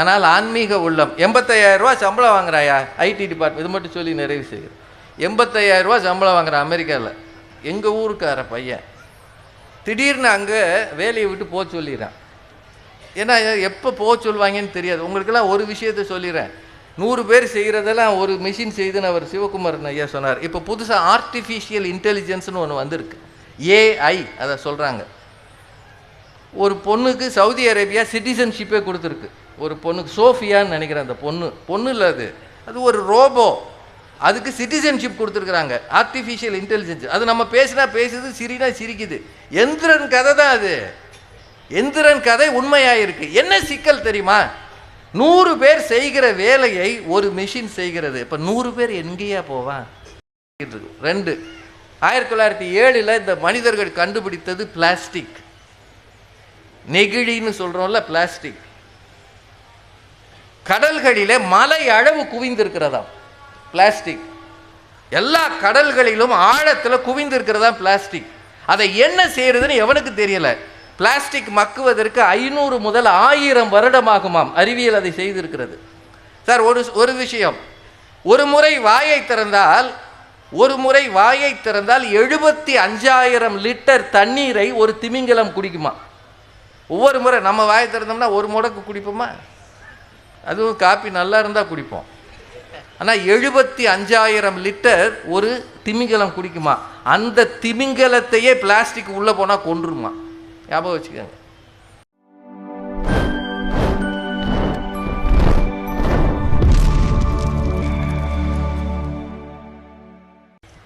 ஆனால் ஆன்மீக உள்ளம். எண்பத்தையாயிரம் ரூபா சம்பளம் வாங்குறாயா? ஐடி டிபார்ட்மெண்ட் இது மட்டும் சொல்லி நிறைவு செய்கிறேன். எண்பத்தையாயிரம் ரூபா சம்பளம் வாங்குறான் அமெரிக்காவில் எங்கள் ஊருக்கார பையன். திடீர்னு அங்கே வேலையை விட்டு போக சொல்லிடுறான். ஏன்னா எப்போ போக சொல்லுவாங்கன்னு தெரியாது. உங்களுக்கெல்லாம் ஒரு விஷயத்த சொல்லிடுறேன். நூறு பேர் செய்கிறதெல்லாம் ஒரு மிஷின் செய்துன்னு அவர் சிவகுமாரன் ஐயா சொன்னார். இப்போ புதுசாக ஆர்டிஃபிஷியல் இன்டெலிஜென்ஸ்னு ஒன்று வந்திருக்கு. ஏஐ அதை சொல்கிறாங்க ஒரு பொண்ணுக்கு சவுதி அரேபியா சிட்டிசன்ஷிப்பே கொடுத்துருக்கு. ஒரு பொண்ணுக்கு சோஃபியான்னு நினைக்கிறேன் அந்த பொண்ணு பொண்ணு இல்லை அது. அது ஒரு ரோபோ. அதுக்கு சிட்டிசன்ஷிப் கொடுத்துருக்குறாங்க. ஆர்டிஃபிஷியல் இன்டெலிஜென்ஸ் அது நம்ம பேசினா பேசுது சிரினா சிரிக்குது. எந்திரன் கதை தான் அது. எந்திரன் கதை உண்மையாயிருக்கு. என்ன சிக்கல் தெரியுமா? நூறு பேர் செய்கிற வேலையை ஒரு மிஷின் செய்கிறது. இப்போ நூறு பேர் எங்கேயா போவான் ரெண்டு. ஆயிரத்தி தொள்ளாயிரத்தி ஏழில் இந்த மனிதர்கள் கண்டுபிடித்தது பிளாஸ்டிக் நெகிழின்னு சொல்கிறோம்ல பிளாஸ்டிக் கடல்களிலே மலை அளவு குவிந்திருக்கிறதாம். பிளாஸ்டிக் எல்லா கடல்களிலும் ஆழத்தில் குவிந்திருக்கிறதா பிளாஸ்டிக் அதை என்ன செய்யறதுன்னு எவனுக்கு தெரியல. பிளாஸ்டிக் மக்குவதற்கு ஐநூறு முதல் ஆயிரம் வருடமாகுமாம். அறிவியல் அதை செய்திருக்கிறது. சார் ஒரு ஒரு விஷயம். ஒரு முறை வாயை திறந்தால் ஒரு முறை வாயை திறந்தால் எழுபத்தி அஞ்சாயிரம் லிட்டர் தண்ணீரை ஒரு திமிங்கலம் குடிக்குமா? ஒவ்வொரு முறை நம்ம வாயை திறந்தோம்னா ஒரு முடக்கு குடிப்போமா? அதுவும் காப்பி நல்லா இருந்தால் குடிப்போம். ஆனால் எழுபத்தி அஞ்சாயிரம் லிட்டர் ஒரு திமிங்கலம் குடிக்குமா? அந்த திமிங்கலத்தையே பிளாஸ்டிக் உள்ளே போனால் கொன்றுமா? ஞாபகம் வச்சுக்கோங்க.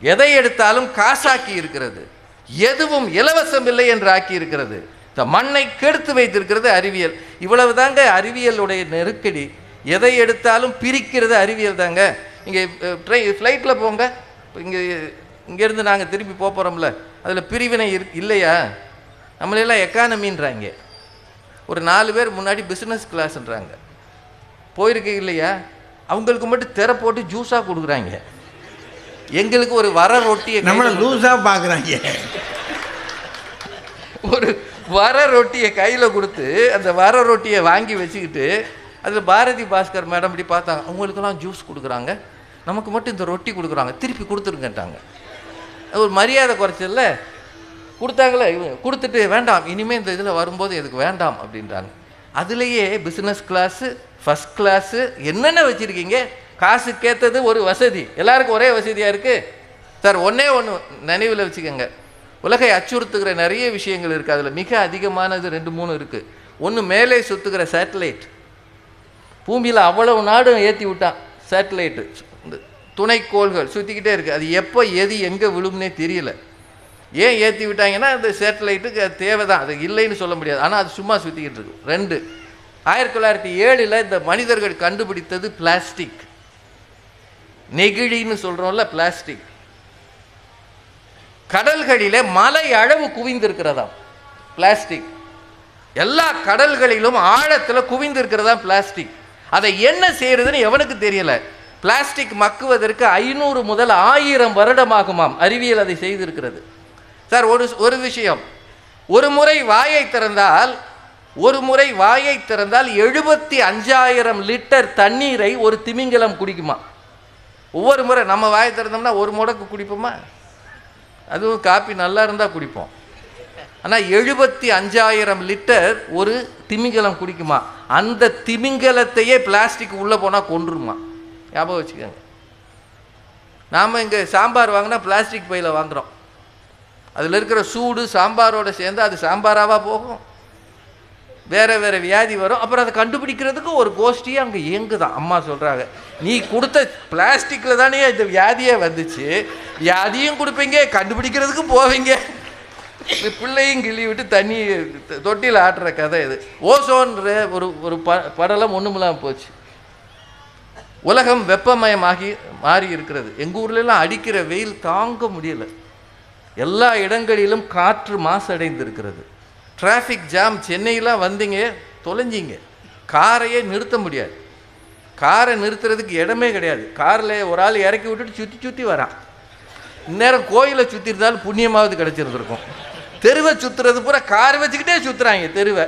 எதை எடுத்தாலும் காசாக்கி இருக்கிறது. எதுவும் இலவசம் இல்லை என்று ஆக்கி இருக்கிறது. இந்த மண்ணை கெடுத்து வைத்திருக்கிறது அறிவியல். இவ்வளவு தாங்க அறிவியலுடைய நெருக்கடி. எதை எடுத்தாலும் பிரிக்கிறது அறிவியல் தாங்க. இங்கே ட்ரெயின் ஃப்ளைட்டில் போங்க. இங்கே இங்கேருந்து நாங்கள் திருப்பி போக போகிறோம்ல அதில் பிரிவினை இரு இல்லையா? நம்மளெல்லாம் எக்கானமின்றாங்க ஒரு நாலு பேர் முன்னாடி பிஸ்னஸ் கிளாஸ்ன்றாங்க போயிருக்க இல்லையா? அவங்களுக்கு மட்டும் திரை போட்டு ஜூஸாக கொடுக்குறாங்க. எங்களுக்கு ஒரு வர ரொட்டியை நம்மளை லூஸாக பார்க்குறாங்க. ஒரு வர ரொட்டியை கையில் கொடுத்து அந்த வர ரொட்டியை வாங்கி வச்சுக்கிட்டு அதில் பாரதி பாஸ்கர் மேடம் இப்படி பார்த்தாங்க அவங்களுக்கெல்லாம் ஜூஸ் கொடுக்குறாங்க. நமக்கு மட்டும் இந்த ரொட்டி கொடுக்குறாங்க. திருப்பி கொடுத்துருங்கட்டாங்க ஒரு மரியாதை குறைச்சல்ல. கொடுத்தாங்களே இவங்க கொடுத்துட்டு வேண்டாம் இனிமேல் இந்த இதில் வரும்போது எதுக்கு வேண்டாம்? அப்படின்றாங்க. அதுலேயே பிஸ்னஸ் கிளாஸு ஃபஸ்ட் கிளாஸு என்னென்ன வச்சுருக்கீங்க? காசுக்கேற்றது ஒரு வசதி. எல்லாருக்கும் ஒரே வசதியாக இருக்குது சார் ஒன்றே ஒன்று நினைவில் வச்சுக்கோங்க. உலகை அச்சுறுத்துகிற நிறைய விஷயங்கள் இருக்குது அதில் மிக அதிகமானது ரெண்டு மூணு இருக்குது ஒன்று மேலே சுற்றுகிற சேட்டலைட் பூமியில் அவ்வளவு நாடும் ஏற்றி விட்டான் சேட்டலைட்டு இந்த துணைக்கோள்கள் சுற்றிக்கிட்டே இருக்குது அது எப்போ எது எங்கே விழும்னே தெரியல. ஏன் ஏற்றி விட்டாங்கன்னா அந்த சேட்டலைட்டுக்கு அது தேவை தான் அது இல்லைன்னு சொல்ல முடியாது. ஆனால் அது சும்மா சுற்றிக்கிட்டு இருக்கு. ரெண்டு ஆயிரத்தி தொள்ளாயிரத்தி ஏழில் இந்த மனிதர்கள் கண்டுபிடித்தது பிளாஸ்டிக் நெகிழின்னு சொல்கிறோம்ல பிளாஸ்டிக் கடல்களிலே மலை அளவு குவிந்திருக்கிறதாம். பிளாஸ்டிக் எல்லா கடல்களிலும் ஆழத்தில் குவிந்திருக்கிறதா பிளாஸ்டிக் அதை என்ன செய்யறதுன்னு எவனுக்கு தெரியல. பிளாஸ்டிக் மக்குவதற்கு ஐநூறு முதல் ஆயிரம் வருடமாகுமாம். அறிவியல் அதை செய்திருக்கிறது. சார் ஒரு ஒரு விஷயம். ஒரு முறை வாயை திறந்தால் ஒரு முறை வாயை திறந்தால் எழுபத்தி அஞ்சாயிரம் லிட்டர் தண்ணீரை ஒரு திமிங்கலம் குடிக்குமா? ஒவ்வொரு முறை நம்ம வாயை திறந்தோம்னா ஒரு முடக்கு குடிப்போமா? அதுவும் காப்பி நல்லா இருந்தால் குடிப்போம். ஆனால் எழுபத்தி அஞ்சாயிரம் லிட்டர் ஒரு திமிங்கலம் குடிக்குமா? அந்த திமிங்கலத்தையே பிளாஸ்டிக் உள்ளே போனால் கொண்டுருமா ஞாபகம் வச்சுக்கோங்க. நாம் இங்கே சாம்பார் வாங்கினா பிளாஸ்டிக் பையில் வாங்குகிறோம் அதில் இருக்கிற சூடு சாம்பாரோடு சேர்ந்து அது சாம்பாராவாக போகும்? வேறு வேறு வியாதி வரும். அப்புறம் அதை கண்டுபிடிக்கிறதுக்கு ஒரு கோஷ்டியே அங்கே இயங்குதான். அம்மா சொல்கிறாங்க நீ கொடுத்த பிளாஸ்டிக்கில் தானே இந்த வியாதியே வந்துச்சு. வியாதியும் கொடுப்பீங்க கண்டுபிடிக்கிறதுக்கும் போவீங்க. பிள்ளையும் கிள்ளி விட்டு தண்ணி தொட்டியில் ஆட்டுற கதை இது. ஓசோன்ற ஒரு ஒரு ப படலம் ஒன்றுமில்லாமல் போச்சு. உலகம் வெப்பமயமாகி மாறி இருக்கிறது. எங்கள் ஊர்லெலாம் அடிக்கிற வெயில் தாங்க முடியல. எல்லா இடங்களிலும் காற்று மாசடைந்து இருக்கிறது டிராஃபிக் ஜாம் சென்னையெலாம் வந்தீங்க தொலைஞ்சிங்க. காரையே நிறுத்த முடியாது. காரை நிறுத்துறதுக்கு இடமே கிடையாது. காரில் ஒரு ஆள் இறக்கி விட்டுட்டு சுற்றி சுற்றி வரான். இந்நேரம் கோயிலை சுற்றி இருந்தாலும் புண்ணியமாவது கிடச்சிருந்துருக்கும். தெருவை சுற்றுறது பூரா கார் வச்சுக்கிட்டே சுற்றுறாங்க தெருவை.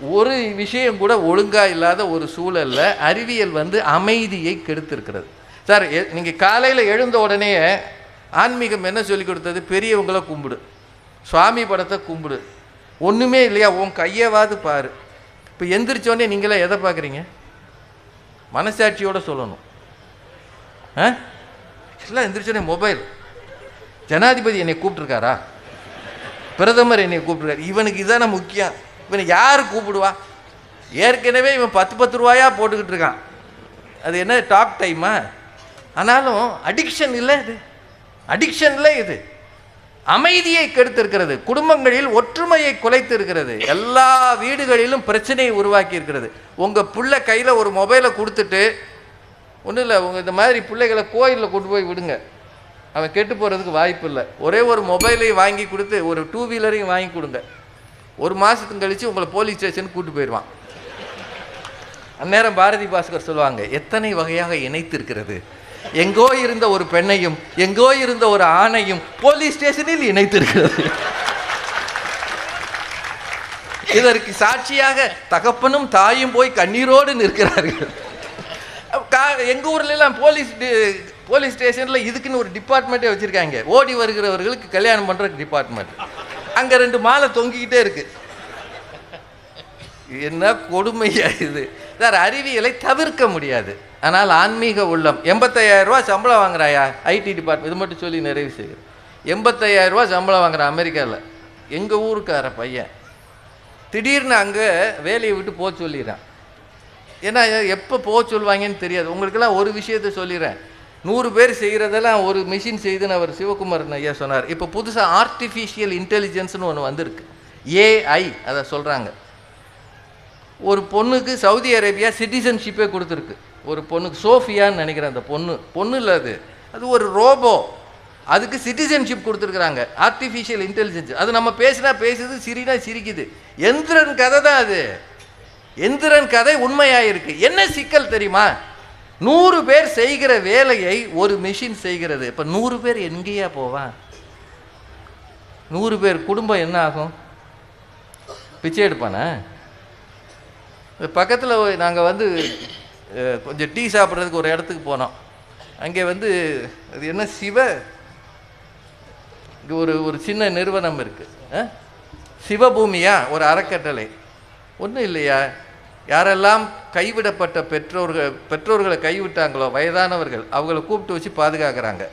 ஒரு விஷயம் கூட ஒழுங்காக இல்லாத ஒரு சூழலில் அறிவியல் வந்து அமைதியை கெடுத்திருக்கிறது. சார் எ- காலையில் எழுந்த உடனே ஆன்மீகம் என்ன சொல்லி கொடுத்தது? பெரியவங்கள கும்பிடு. சுவாமி படத்தை கும்பிடு. ஒன்றுமே இல்லையா? உன் கையவாது பாரு. இப்போ எந்திரிச்சோடனே நீங்களே எதை பார்க்குறீங்க? மனசாட்சியோடு சொல்லணும். ஆ? எல்லாம் எந்திரிச்சோடனே மொபைல் ஜனாதிபதி என்னை கூப்பிட்ருக்காரா பிரதமர் என்னை கூப்பிட்ருக்காரு இவனுக்கு இதான முக்கியம். இவனை யார் கூப்பிடுவா? ஏற்கனவே இவன் பத்து பத்து ரூபாயாக போட்டுக்கிட்டு இருக்கான். அது என்ன டாக் டைமா ஆனாலும் அடிக்ஷன் இல்லை இது. அடிக்ஷன் இல்லை இது. அமைதியை கெடுத்திருக்கிறது. குடும்பங்களில் ஒற்றுமையை குலைத்து இருக்கிறது எல்லா வீடுகளிலும் பிரச்சனையை உருவாக்கி இருக்கிறது உங்கள் பிள்ளை கையில் ஒரு மொபைலை கொடுத்துட்டு ஒன்றும் இல்லை உங்கள் இந்த மாதிரி பிள்ளைகளை கோயிலில் கொண்டு போய் விடுங்க. அவன் கெட்டு போகிறதுக்கு வாய்ப்பு இல்லை. ஒரே ஒரு மொபைலையும் வாங்கி கொடுத்து ஒரு டூ வீலரையும் வாங்கி கொடுங்க. ஒரு மாதத்துக்கு கழித்து உங்களை போலீஸ் ஸ்டேஷனுக்கு கூட்டு போயிடுவான். அந்நேரம் பாரதி பாஸ்கர் சொல்லுவாங்க எத்தனை வகையாக இணைத்திருக்கிறது? எங்கோ இருந்த ஒரு பெண்ணையும் எங்கோ இருந்த ஒரு ஆணையும் போலீஸ் ஸ்டேஷனில் இணைத்திருக்கிறது. இதற்கு சாட்சியாக தகப்பனும் தாயும் போய் கண்ணீரோடு நிற்கிறார்கள். கா- எங்க ஊர்ல எல்லாம் போலீஸ் போலீஸ் ஸ்டேஷன்ல இதுக்குன்னு ஒரு டிபார்ட்மெண்ட்டே வச்சிருக்காங்க. ஓடி வருகிறவர்களுக்கு கல்யாணம் பண்ற டிபார்ட்மெண்ட். அங்க ரெண்டு மாலை தொங்கிக்கிட்டே இருக்கு. என்ன கொடுமையா இது? சார் அறிவியலை தவிர்க்க முடியாது. ஆனால் ஆன்மீக உள்ளம். எண்பத்தையாயிரம் சம்பளம் வாங்குறாயா? IT department. இது மட்டும் சொல்லி நிறைவு செய்கிறேன் எண்பத்தையாயிரம் ரூபா சம்பளம் வாங்குறான் அமெரிக்காவில் எங்கள் ஊருக்கார பையன். திடீர்னு அங்கே வேலையை விட்டு போக சொல்லிடுறான். ஏன்னா எப்போ போக சொல்லுவாங்கன்னு தெரியாது. உங்களுக்கெல்லாம் ஒரு விஷயத்த சொல்லிடுறேன். நூறு பேர் செய்கிறதெல்லாம் ஒரு மிஷின் செய்துன்னு அவர் சிவகுமார் ஐயா சொன்னார். இப்போ புதுசாக ஆர்டிஃபிஷியல் இன்டெலிஜென்ஸ்னு ஒன்று வந்திருக்கு. ஏஐ அதை சொல்கிறாங்க ஒரு பொண்ணுக்கு சவுதி அரேபியா சிட்டிசன்ஷிப்பே கொடுத்துருக்கு. ஒரு பொண்ணுக்கு சோஃபியான்னு நினைக்கிறேன் அந்த பொண்ணு. பொண்ணு இல்லை அது. அது ஒரு ரோபோ. அதுக்கு சிட்டிசன்ஷிப் கொடுத்துருக்குறாங்க. ஆர்டிஃபிஷியல் இன்டெலிஜென்ஸ் அது நம்ம பேசினா பேசுது சிரினா சிரிக்குது. எந்திரன் கதை தான் அது. எந்திரன் கதை உண்மையாயிருக்கு. என்ன சிக்கல் தெரியுமா? நூறு பேர் செய்கிற வேலையை ஒரு மிஷின் செய்கிறது. இப்போ நூறு பேர் எங்கேயா போவான்? நூறு பேர் குடும்பம் என்ன ஆகும்? பிச்சை எடுப்பானா? பக்கத்தில் நாங்கள் வந்து கொஞ்சம் டீ சாப்பிட்றதுக்கு ஒரு இடத்துக்கு போனோம். அங்கே வந்து அது என்ன சிவ இங்கே ஒரு ஒரு சின்ன நிறுவனம் இருக்குது சிவபூமியா? ஒரு அறக்கட்டளை. ஒன்றும் இல்லையா? யாரெல்லாம் கைவிடப்பட்ட பெற்றோர்கள் பெற்றோர்களை கைவிட்டாங்களோ வயதானவர்கள் அவங்கள கூப்பிட்டு வச்சு பாதுகாக்கிறாங்க.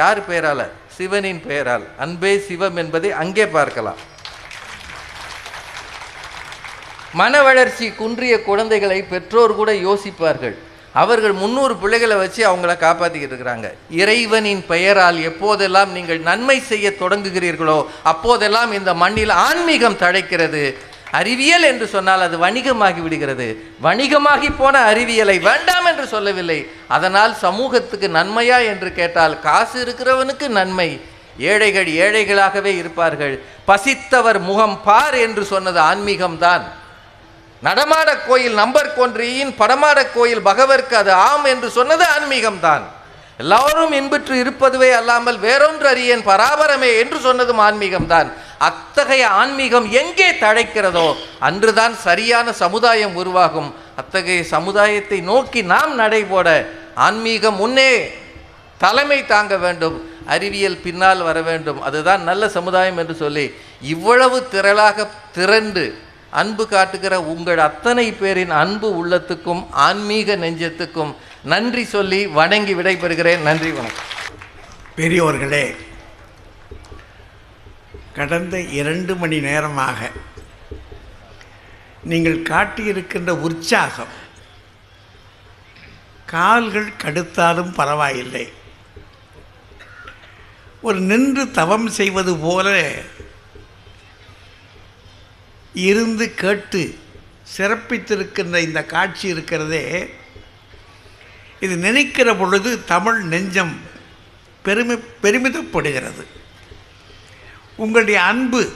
யார் பெயரால்? சிவனின் பெயரால். அன்பே சிவம் என்பதை அங்கே பார்க்கலாம். மன வளர்ச்சி குன்றிய குழந்தைகளை பெற்றோர் கூட யோசிப்பார்கள். அவர்கள் முன்னூறு பிள்ளைகளை வச்சு அவங்கள காப்பாற்றிக்கிட்டு இருக்கிறாங்க. இறைவனின் பெயரால் எப்போதெல்லாம் நீங்கள் நன்மை செய்ய தொடங்குகிறீர்களோ அப்போதெல்லாம் இந்த மண்ணில் ஆன்மீகம் தழைக்கிறது. அறிவியல் என்று சொன்னால் அது வணிகமாகி விடுகிறது. வணிகமாகி போன அறிவியலை வேண்டாம் என்று சொல்லவில்லை. அதனால் சமூகத்துக்கு நன்மையா என்று கேட்டால் காசு இருக்கிறவனுக்கு நன்மை. ஏழைகள் ஏழைகளாகவே இருப்பார்கள். பசித்தவர் முகம் பார் என்று சொன்னது ஆன்மீகம்தான். நடமாட கோயில் நம்பர் கொன்றியின் படமாட கோயில் பகவர்க்கு அது ஆம் என்று சொன்னது ஆன்மீகம்தான். எல்லாரும் இன்புற்று இருப்பதுவே அல்லாமல் வேறொன்று அறியேன் பராபரமே என்று சொன்னதும் ஆன்மீகம்தான். அத்தகைய ஆன்மீகம் எங்கே தழைக்கிறதோ அன்றுதான் சரியான சமுதாயம் உருவாகும். அத்தகைய சமுதாயத்தை நோக்கி நாம் நடைபோட ஆன்மீகம் முன்னே தலைமை தாங்க வேண்டும். அறிவியல் பின்னால் வர வேண்டும். அதுதான் நல்ல சமுதாயம் என்று சொல்லி இவ்வளவு திரளாக திரண்டு அன்பு காட்டுகிற உங்கள் அத்தனை பேரின் அன்பு உள்ளத்துக்கும் ஆன்மீக நெஞ்சத்துக்கும் நன்றி சொல்லி வணங்கி விடைபெறுகிறேன். நன்றி வணக்கம். பெரியோர்களே கடந்த இரண்டு மணி நேரமாக நீங்கள் காட்டியிருக்கின்ற உற்சாகம் கால்கள் கடுத்தாலும் பரவாயில்லை. ஒரு நின்று தவம் செய்வது போல இருந்து கேட்டு சிறப்பித்திருக்கின்ற இந்த காட்சி இருக்கிறதே இது நினைக்கிற பொழுது தமிழ் நெஞ்சம் பெருமை பெருமிதப்படுகிறது. உங்களுடைய அன்பு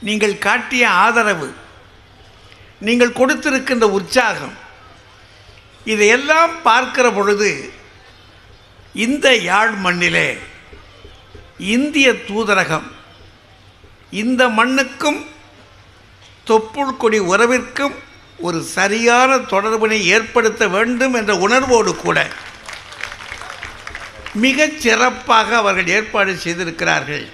நீங்கள் காட்டிய ஆதரவு நீங்கள் கொடுத்திருக்கின்ற உற்சாகம் இதையெல்லாம் பார்க்கிற பொழுது இந்த யாழ் மண்ணிலே இந்திய தூதரகம் இந்த மண்ணுக்கும் தொப்புள் கொடி உறவிற்கும் ஒரு சரியான தொடர்பினை ஏற்படுத்த வேண்டும் என்ற உணர்வோடு கூட மிகச் சிறப்பாக அவர்கள் ஏற்பாடு செய்திருக்கிறார்கள்.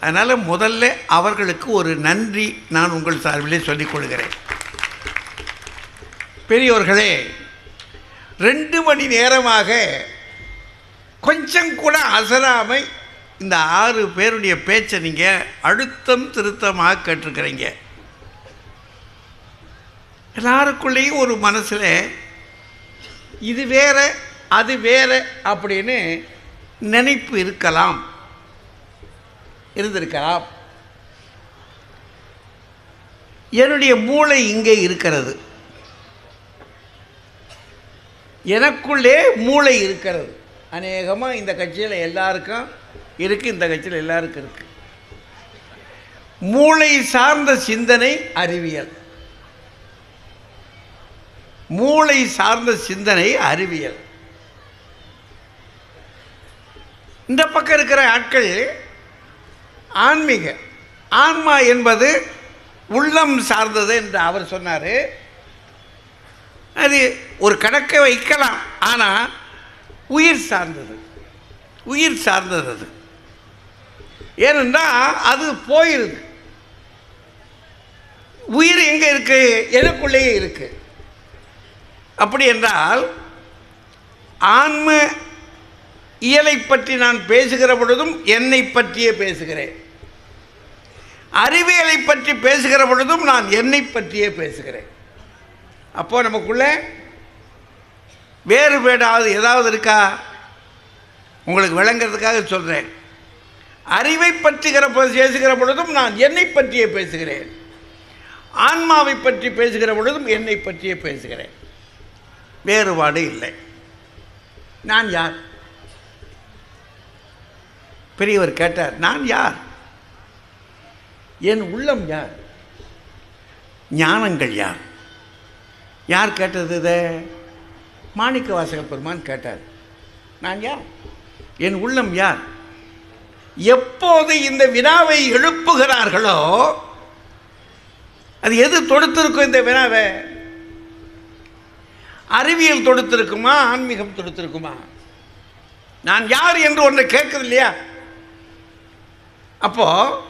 அதனால் முதல்ல அவர்களுக்கு ஒரு நன்றி நான் உங்கள் சார்பிலே சொல்லிக் கொள்கிறேன். பெரியோர்களே ரெண்டு மணி நேரமாக கொஞ்சம் கூட அசராமை இந்த ஆறு பேருடைய பேச்சை நீங்கள் அழுத்தம் திருத்தமாக கேட்டிருக்கிறீங்க. எல்லாருக்குள்ளேயும் ஒரு மனசில் இது வேற அது வேற அப்படின்னு நினைப்பு இருக்கலாம். இருந்திருக்கலாம். என்னுடைய மூளை இங்கே இருக்கிறது. எனக்குள்ளே மூளை இருக்கிறது. அநேகமாக இந்த கட்சியில் எல்லாருக்கும் இருக்குது இந்த கட்சியில் எல்லாருக்கும் இருக்குது மூளை சார்ந்த சிந்தனை அறிவியல். மூளை சார்ந்த சிந்தனை அறிவியல். இந்த பக்கம் இருக்கிற ஆட்கள் ஆன்மீக. ஆன்மா என்பது உள்ளம் சார்ந்தது என்று அவர் சொன்னார். அது ஒரு கணக்கை வைக்கலாம் ஆனால் உயிர் சார்ந்தது. உயிர் சார்ந்தது அது. ஏனென்றால் அது போயிருக்கு உயிர் எங்கே இருக்கு? எனக்குள்ளேயே இருக்குது அப்படி என்றால் ஆன்ம இயலை பற்றி நான் பேசுகிற பொழுதும் என்னை பற்றியே பேசுகிறேன். அறிவியலை பற்றி பேசுகிற பொழுதும் நான் என்னை பற்றியே பேசுகிறேன். அப்போ நமக்குள்ளே வேறுபேடாவது ஏதாவது இருக்கா? உங்களுக்கு விளங்குறதுக்காக சொல்கிறேன் அறிவை பற்றிகிற பேசுகிற பொழுதும் நான் என்னை பற்றியே பேசுகிறேன். ஆன்மாவை பற்றி பேசுகிற பொழுதும் என்னை பற்றியே பேசுகிறேன். வேறுபாடு இல்லை. நான் யார்? பெரியவர் கேட்டார் நான் யார்? என் உள்ளம் யார்? ஞானங்கள் யார்? யார் கேட்டது இதை? மாணிக்க வாசக பெருமான் கேட்டார் நான் யார்? என் உள்ளம் யார்? எப்போது இந்த வினாவை எழுப்புகிறார்களோ அது எது தொடுத்திருக்கும் இந்த வினாவை? அறிவியல் தொடுத்திருக்குமா ஆன்மீகம் தொடுத்திருக்குமா? நான் யார் என்று ஒன்றை கேட்குது இல்லையா அப்போ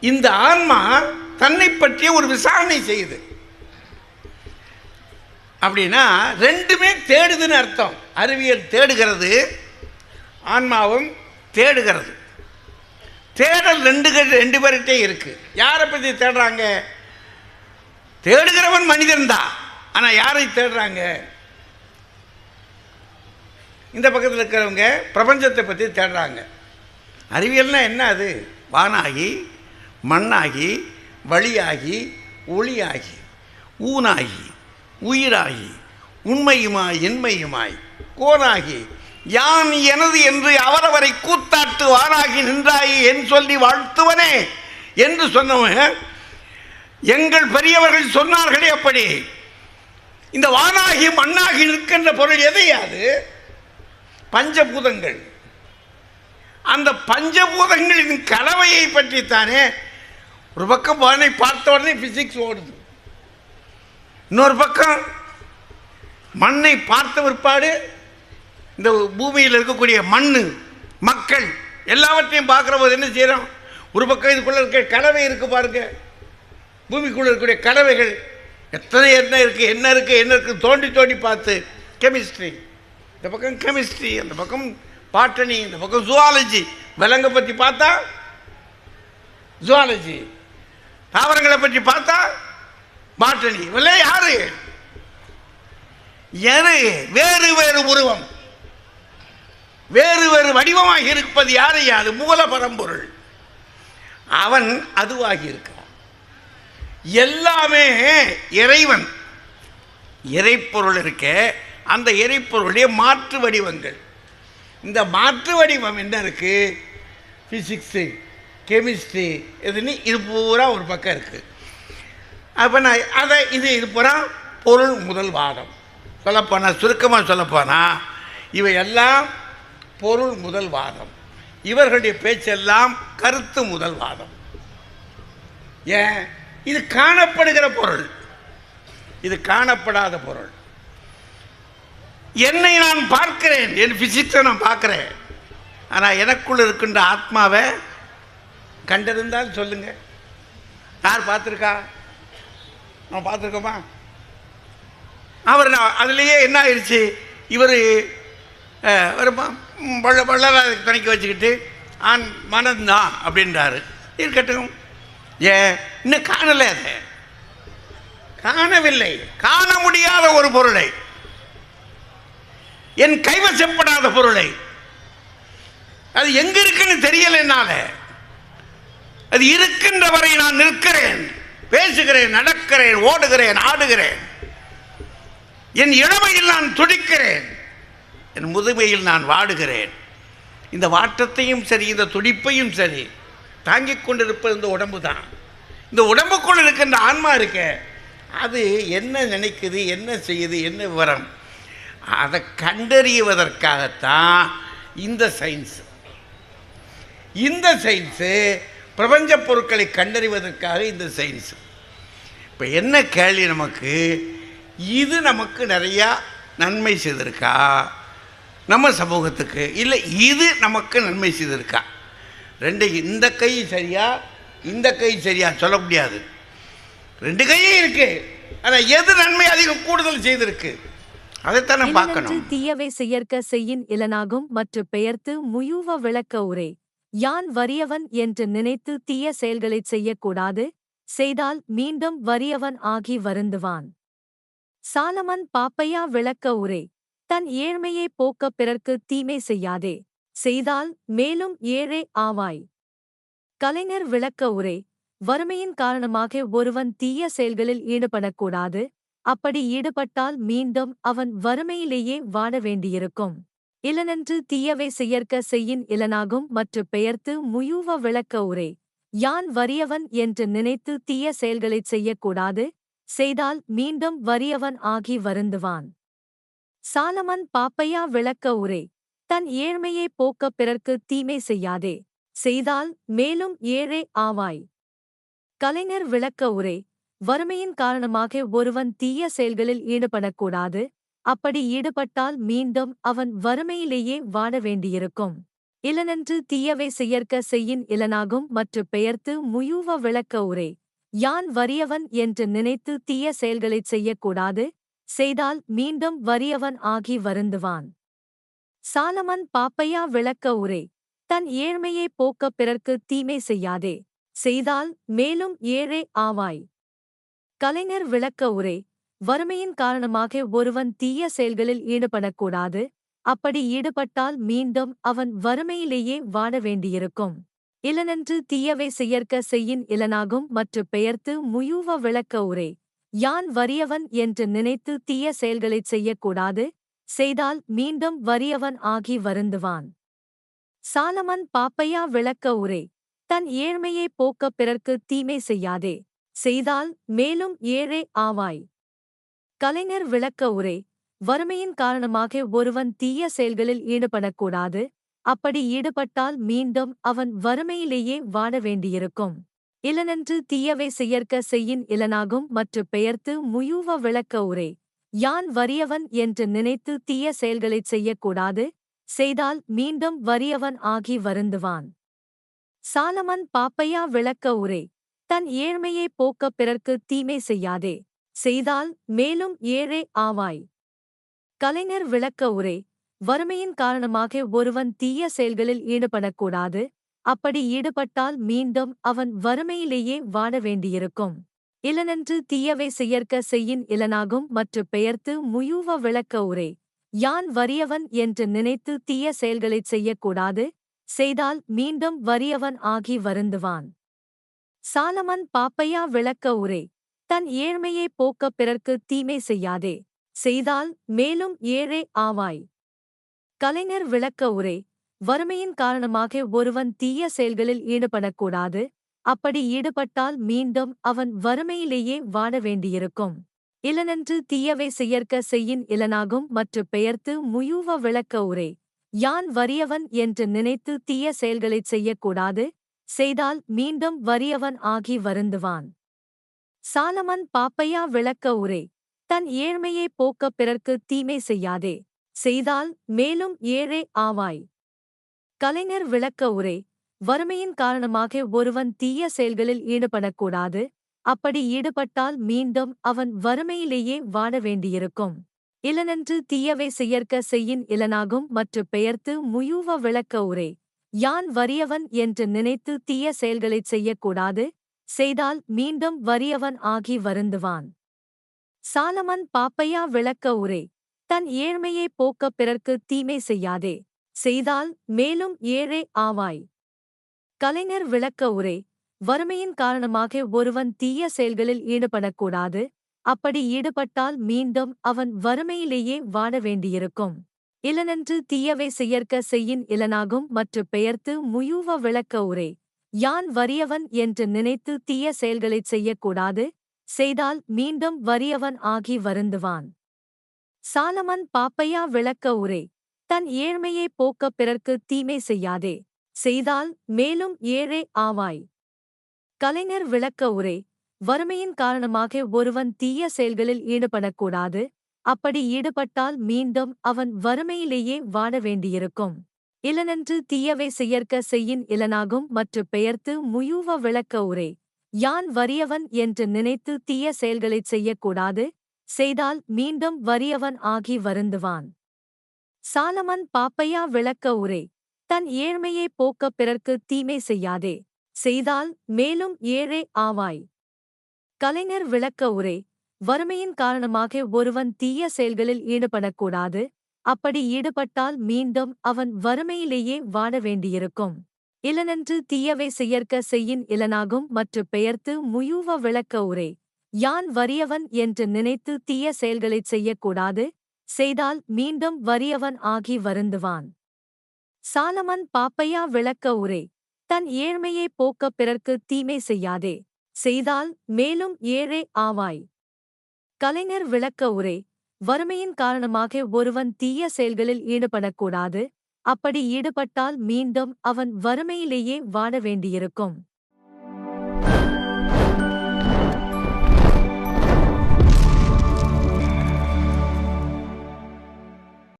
இந்த ஆன்மா தன்னை பற்றிய ஒரு விசாரணை செய்யுது. அப்படின்னா ரெண்டுமே தேடுதுன்னு அர்த்தம். அறிவியல் தேடுகிறது ஆன்மாவும் தேடுகிறது. தேடல் ரெண்டு கே- ரெண்டு பேர்கிட்டே இருக்கு. யாரை பற்றி தேடுறாங்க? தேடுகிறவன் மனிதன் தான். ஆனால் யாரை தேடுறாங்க? இந்த பக்கத்தில் இருக்கிறவங்க பிரபஞ்சத்தை பற்றி தேடுறாங்க. அறிவியல்னால் என்ன அது? வானாகி மண்ணாகி வழியாகி ஒளியாகி ஊனாகி உயிராகி உண்மையுமாய் என்மையுமாய் கோனாகி யான் எனது என்று அவரவரை கூத்தாட்டு வானாகி நின்றாயி என் சொல்லி வாழ்த்துவனே என்று சொன்னவன் எங்கள் பெரியவர்கள் சொன்னார்களே அப்படி. இந்த வானாகி மண்ணாகி நிற்கின்ற பொருள் எதையாது பஞ்சபூதங்கள். அந்த பஞ்சபூதங்களின் கலவையை பற்றித்தானே ஒரு பக்கம் வானை பார்த்த உடனே பிசிக்ஸ் ஓடுது. இன்னொரு பக்கம் மண்ணை பார்த்த பிற்பாடு இந்த பூமியில் இருக்கக்கூடிய மண் மக்கள் எல்லாவற்றையும் பார்க்குற போது என்ன செய்கிறோம் ஒரு பக்கம் இதுக்குள்ளே இருக்க கலவை இருக்குது பாருங்க. பூமிக்குள்ளே இருக்கக்கூடிய கலவைகள் எத்தனை என்ன இருக்குது என்ன இருக்குது என்ன இருக்குது தோண்டி தோண்டி பார்த்து. கெமிஸ்ட்ரி இந்த பக்கம் கெமிஸ்ட்ரி அந்த பக்கம் பாட்டனி இந்த பக்கம் ஜுவாலஜி விலங்கை பற்றி பார்த்தா? ஜுவாலஜி தாவரங்களை பற்றி பார்த்தா? பாட்டனி இல்லை யாரு? யாரு வேறு வேறு உருவம். வேறு வேறு வடிவமாக இருப்பது யாரையா அது மூல பரம்பொருள். அவன் அதுவாகி இருக்கிறான். எல்லாமே இறைவன். இறைப்பொருள் இருக்க அந்த இறைப்பொருளுடைய மாற்று வடிவங்கள். இந்த மாற்று வடிவம் என்ன இருக்குது ஃபிசிக்ஸு கெமிஸ்ட்ரி இதுன்னு இது பூரா ஒரு பக்கம் இருக்குது அப்போ நான் அதை இது இது பூரா பொருள் முதல் வாதம். சொல்லப்போனால் சுருக்கமாக சொல்லப்போனால் இவை எல்லாம் பொருள் முதல் வாதம். இவர்களுடைய பேச்செல்லாம் கருத்து முதல் வாதம். ஏன்? இது காணப்படுகிற பொருள். இது காணப்படாத பொருள். என்னை நான் பார்க்கிறேன். என் பிசிக்ஸை நான் பார்க்குறேன். ஆனால் எனக்குள் இருக்கின்ற ஆத்மாவை கண்டிருந்தால் சொல்லுங்க. யார் பார்த்துருக்கா? நான் பார்த்துருக்கோமா? அவர் நான் அதுலேயே என்ன ஆயிடுச்சு இவர் ஒரு பள்ள ம், துணைக்கி வச்சுக்கிட்டு ஆண் மனந்தான் அப்படின்றாரு. இருக்கட்டும். ஏன்? இன்னும் காணலை அதை. காணவில்லை. காண முடியாத ஒரு பொருளை. என் கைவசப்படாத பொருளை. அது எங்க இருக்குன்னு தெரியல என்னால. அது இருக்கின்ற வரை நான் நிற்கிறேன். பேசுகிறேன் நடக்கிறேன் ஓடுகிறேன் ஆடுகிறேன். என் இளமையில் நான் துடிக்கிறேன். என் முதுமையில் நான் வாடுகிறேன். இந்த வாட்டத்தையும் சரி இந்த துடிப்பையும் சரி தாங்கிக் கொண்டிருப்பது இந்த உடம்பு தான் இந்த உடம்புக்குள் இருக்கின்ற ஆன்மா இருக்க அது என்ன நினைக்குது என்ன செய்யுது என்ன விவரம்? அதை கண்டறிவதற்காகத்தான் இந்த சயின்ஸ் இந்த சயின்ஸு பிரபஞ்ச பொருட்களை கண்டறிவதற்காக இந்த சயின்ஸ் இப்போ என்ன கேள்வி நமக்கு? இது நமக்கு நிறையா நன்மை செய்திருக்கா? நம்ம சமூகத்துக்கு. இல்லை இது நமக்கு நன்மை செய்திருக்கா? ரெண்டு இந்த கை சரியா? இந்த கை சரியா? சொல்ல முடியாது. ரெண்டு கையும் இருக்கு. ஆனால் எது நன்மை அதிகம் கூடுதல் செய்திருக்கு? அதைத்தானே பார்க்கணும். தீயவை செயற்க செய்யின் இலனாகும் மற்ற பெயர்த்து முயூவ விளக்க உரை. யான் வறியவன் என்று நினைத்து தீய செயல்களைச் செய்யக்கூடாது. செய்தால் மீண்டும் வறியவன் ஆகி வருந்துவான். சாலமன் பாப்பையா விளக்க உரை. தன் ஏழ்மையை போக்க பிறர்க்கு தீமை செய்யாதே. செய்தால் மேலும் ஏழை ஆவாய். கலைஞர் விளக்க உரை வறுமையின் காரணமாக ஒருவன் தீய செயல்களில் ஈடுபடக்கூடாது அப்படி ஈடுபட்டால் மீண்டும் அவன் வறுமையிலேயே வாழ வேண்டியிருக்கும். இலனென்று தீயவை செயற்க செய்யின் இலனாகும் மற்ற பெயர்த்து முயூவ விளக்க உரை யான் வறியவன் என்று நினைத்து தீய செயல்களைச் செய்யக்கூடாது செய்தால் மீண்டும் வறியவன் ஆகி வருந்துவான். சாலமன் பாப்பையா விளக்க உரை தன் ஏழ்மையை போக்க பிறர்க்கு தீமை செய்யாதே. செய்தால் மேலும் ஏழை ஆவாய். கலைஞர் விளக்க உரை. வறுமையின் காரணமாக ஒருவன் தீய செயல்களில் ஈடுபடக்கூடாது. அப்படி ஈடுபட்டால் மீண்டும் அவன் வறுமையிலேயே வாழ வேண்டியிருக்கும். இலனென்று தீயவை செயற்க செய்யின் இலனாகும் மற்ற பெயர்த்து முயூவ விளக்க உரை. யான் வறியவன் என்று நினைத்து தீய செயல்களைச் செய்யக்கூடாது. செய்தால் மீண்டும் வறியவன் ஆகி வருந்துவான். சாலமன் பாப்பையா விளக்க உரை தன் ஏழ்மையை போக்க பிறர்க்கு தீமை செய்யாதே செய்தால் மேலும் ஏழை ஆவாய். கலைஞர் விளக்க உரை வறுமையின் காரணமாக ஒருவன் தீய செயல்களில் ஈடுபடக்கூடாது அப்படி ஈடுபட்டால் மீண்டும் அவன் வறுமையிலேயே வாழ வேண்டியிருக்கும். இலனென்று தீயவை செயற்க செய்யின் இலனாகும் மற்ற பெயர்த்து முயூவ விளக்க உரை யான் வறியவன் என்று நினைத்து தீய செயல்களைச் செய்யக்கூடாது செய்தால் மீண்டும் வறியவன் ஆகி வருந்துவான். சாலமன் பாப்பையா விளக்க உரை தன் ஏழ்மையை போக்க பிறர்க்கு தீமை செய்யாதே செய்தால் மேலும் ஏழை ஆவாய். கலைஞர் விளக்க உரை வறுமையின் காரணமாக ஒருவன் தீய செயல்களில் ஈடுபடக்கூடாது அப்படி ஈடுபட்டால் மீண்டும் அவன் வறுமையிலேயே வாழ வேண்டியிருக்கும். இலனென்று தீயவை செயற்க செய்யின் இலனாகும் மற்ற பெயர்த்து முயூவ விளக்க உரை யான் வறியவன் என்று நினைத்து தீய செயல்களைச் செய்யக்கூடாது செய்தால் மீண்டும் வறியவன் ஆகி வருந்துவான். சாலமன் பாப்பையா விளக்க உரை தன் ஏழ்மையை போக்க பிறர்க்கு தீமை செய்யாதே செய்தால் மேலும் ஏழை ஆவாய். கலைஞர் விளக்க உரை வறுமையின் காரணமாக ஒருவன் தீய செயல்களில் ஈடுபடக்கூடாது அப்படி ஈடுபட்டால் மீண்டும் அவன் வறுமையிலேயே வாழ வேண்டியிருக்கும். இலனென்று தீயவை செயற்க செய்யின் இலனாகும் மற்ற பெயர்த்து முயூவ விளக்க உரை. யான் வறியவன் என்று நினைத்து தீய செயல்களைச் செய்யக்கூடாது செய்தால் மீண்டும் வறியவன் ஆகி வருந்துவான். சாலமன் பாப்பையா விளக்க உரை. தன் ஏழ்மையை போக்க பிறர்க்கு தீமை செய்யாதே செய்தால் மேலும் ஏழை ஆவாய். கலைஞர் விளக்க உரை. வறுமையின் காரணமாக ஒருவன் தீய செயல்களில் ஈடுபடக்கூடாது அப்படி ஈடுபட்டால் மீண்டும் அவன் வறுமையிலேயே வாட வேண்டியிருக்கும். இலனென்று தீயவை செயற்க செய்யின் இலனாகும் மற்ற பெயர்த்து முயூவ விளக்க உரை. யான் வறியவன் என்று நினைத்து தீய செயல்களைச் செய்யக்கூடாது. செய்தால் மீண்டும் வறியவன் ஆகி வருந்துவான். சாலமன் பாப்பையா விளக்க உரை. தன் ஏழ்மையை போக்க பிறர்க்கு தீமை செய்யாதே. செய்தால் மேலும் ஏழை ஆவாய். கலைஞர் விளக்க உரை. வறுமையின் காரணமாக ஒருவன் தீய செயல்களில் ஈடுபடக்கூடாது. அப்படி ஈடுபட்டால் மீண்டும் அவன் வறுமையிலேயே வாழ வேண்டியிருக்கும். இலனென்று தீயவை செய்யற்க செய்யின் இலனாகும் மற்ற பெயர்த்து முயூவ விளக்க உரை. யான் வறியவன் என்று நினைத்து தீய செயல்களைச் செய்யக்கூடாது. செய்தால் மீண்டும் வறியவன் ஆகி வருந்துவான். சாலமன் பாப்பையா விளக்க உரை. தன் ஏழ்மையை போக்க பிறர்க்கு தீமை செய்யாதே. செய்தால் மேலும் ஏழை ஆவாய். கலைஞர் விளக்க உரை வறுமையின் காரணமாக ஒருவன் தீய செயல்களில் ஈடுபடக்கூடாது அப்படி ஈடுபட்டால் மீண்டும் அவன் வறுமையிலேயே வாழ வேண்டியிருக்கும். இலனென்று தீயவை செய்யற்க செய்யின் இலனாகும் மற்ற பெயர்த்து முயூவ விளக்க உரை யான் வறியவன் என்று நினைத்து தீய செயல்களைச் செய்யக்கூடாது செய்தால் மீண்டும் வறியவன் ஆகி வருந்துவான். சாலமன் பாப்பையா விளக்க உரை தன் ஏழ்மையை போக்க பிறர்க்கு தீமை செய்யாதே செய்தால் மேலும் ஏழை ஆவாய். கலைஞர் விளக்க உரை வறுமையின் காரணமாக ஒருவன் தீய செயல்களில் ஈடுபடக்கூடாது அப்படி ஈடுபட்டால் மீண்டும் அவன் வறுமையிலேயே வாழ வேண்டியிருக்கும். இலனென்று தீயவை செய்யற்க செய்யின் இலனாகும் மற்ற பெயர்த்து முயூவ விளக்க உரை யான் வறியவன் என்று நினைத்து தீய செயல்களைச் செய்யக்கூடாது செய்தால் மீண்டும் வறியவன் ஆகி வருந்துவான். சாலமன் பாப்பையா விளக்க உரை தன் ஏழ்மையை போக்க பிறர்க்கு தீமை செய்யாதே. செய்தால் மேலும் ஏழை ஆவாய். கலைஞர் விளக்க உரை. வறுமையின் காரணமாக ஒருவன் தீய செயல்களில் ஈடுபடக்கூடாது. அப்படி ஈடுபட்டால் மீண்டும் அவன் வறுமையிலேயே வாழ வேண்டியிருக்கும். இலனென்று தீயவை செய்யற்க செய்யின் இலனாகும் மற்ற பெயர்த்து முயூவ விளக்க உரை. யான் வறியவன் என்று நினைத்து தீய செயல்களைச் செய்யக்கூடாது. செய்தால் மீண்டும் வறியவன் ஆகி வருந்துவான். சாலமன் பாப்பையா விளக்க உரை தன் ஏழ்மையை போக்க பிறர்க்கு தீமை செய்யாதே செய்தால் மேலும் ஏழை ஆவாய். கலைஞர் விளக்க உரை வறுமையின் காரணமாக ஒருவன் தீய செயல்களில் ஈடுபடக்கூடாது அப்படி ஈடுபட்டால் மீண்டும் அவன் வறுமையிலேயே வாழ வேண்டியிருக்கும்.